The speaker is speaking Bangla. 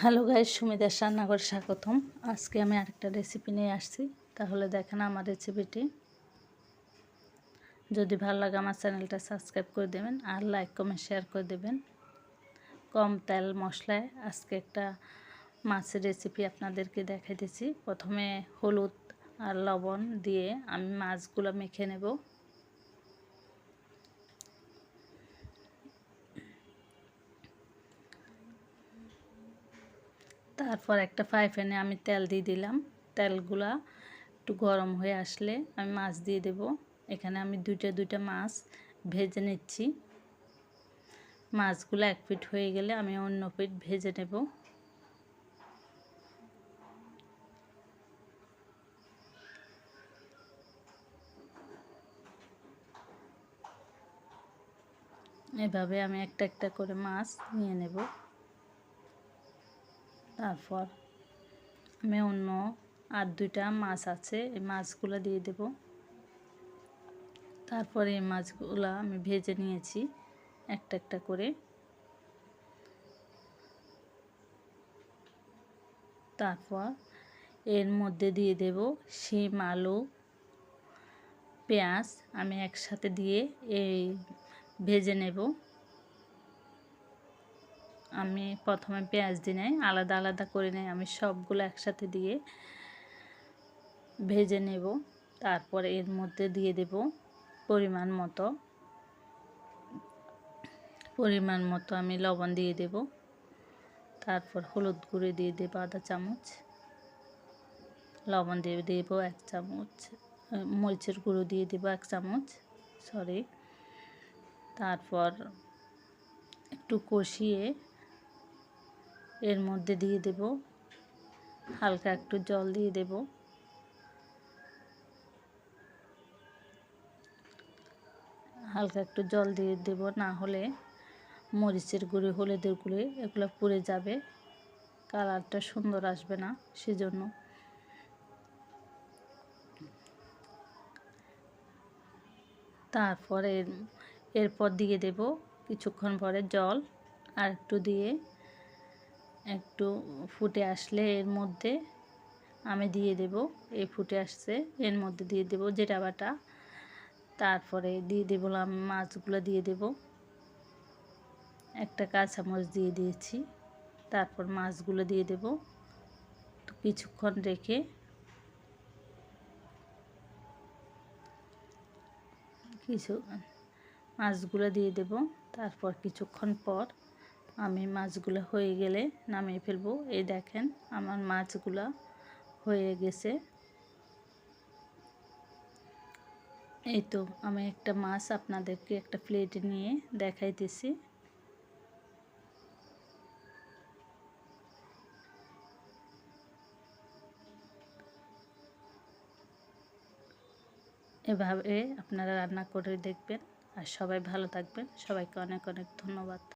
হ্যালো গাইজ সুমিদার রান্নাঘর স্বাগতম। আজকে আমি আরেকটা রেসিপি নিয়ে আসছি। তাহলে দেখেন আমার রেসিপিটি যদি ভালো লাগে আমার চ্যানেলটা সাবস্ক্রাইব করে দেবেন আর লাইক কমেন্ট শেয়ার করে দেবেন। কম তেল মশলায় আজকে একটা মাছের রেসিপি আপনাদেরকে দেখাইতেছি। প্রথমে হলুদ আর লবণ দিয়ে আমি মাছগুলো মেখে নেব। তারপর একটা ফ্রাই প্যানে আমি তেল দিয়ে দিলাম। তেলগুলা একটু গরম হয়ে আসলে আমি মাছ দিয়ে দেব। এখানে আমি দুইটা দুইটা মাছ ভেজে নিচ্ছি। মাছগুলো এক পিট হয়ে গেলে আমি অন্য পিট ভেজে নেব। এভাবে আমি একটা একটা করে মাছ নিয়ে নেব। তারপর আমি অন্য আর দুইটা মাছ আছে, এই মাছগুলো দিয়ে দেব। তারপরে এই মাছগুলো আমি ভেজে নিয়েছি একটা একটা করে। তারপর এর মধ্যে দিয়ে দেব শিম, আলু, পেঁয়াজ। আমি একসাথে দিয়ে এই ভেজে নেব। আমি প্রথমে পেঁয়াজ দিই নাই, আলাদা আলাদা করে নেই, আমি সবগুলো একসাথে দিয়ে ভেজে নেব। তারপর এর মধ্যে দিয়ে দেব পরিমাণ মতো। পরিমাণ মতো আমি লবণ দিয়ে দেব। তারপর হলুদ গুঁড়ো দিয়ে দেব আধা চামচ। লবণ দিয়ে দেব এক চামচ। মরিচের গুঁড়ো দিয়ে দেব এক চামচ সরি তারপর একটু কষিয়ে এর মধ্যে দিয়ে দেব হালকা একটু জল দিয়ে দেব। হালকা একটু জল দিয়ে দেব, না হলে মরিচের গুঁড়ি, হলুদের গুঁড়ি এগুলো পুড়ে যাবে। কালারটা সুন্দর আসবে না সেজন্য। তারপরে এরপর দিয়ে দেব কিছুক্ষণ পরে জল আর একটু দিয়ে একটু ফুটে আসলে এর মধ্যে আমি দিয়ে দেব, এই ফুটে আসছে, এর মধ্যে দিয়ে দেব যেটা বাটা। তারপরে দিয়ে দেবো মাছগুলো দিয়ে দেব। একটা কাঁচামচ দিয়ে দিয়েছি, তারপর মাছগুলো দিয়ে দেব। তো কিছুক্ষণ রেখে কিছু মাছগুলো দিয়ে দেব, তারপর কিছুক্ষণ পর আমি মাছগুলো হয়ে গেলে নামিয়ে ফেলব। এই দেখেন আমার মাছগুলো হয়ে গেছে। এই তো আমি একটা মাছ আপনাদেরকে একটা প্লেটে নিয়ে দেখাইতেছি। এভাবে আপনারা রান্না করে দেখবেন। আর সবাই ভালো থাকবেন। সবাইকে অনেক অনেক ধন্যবাদ।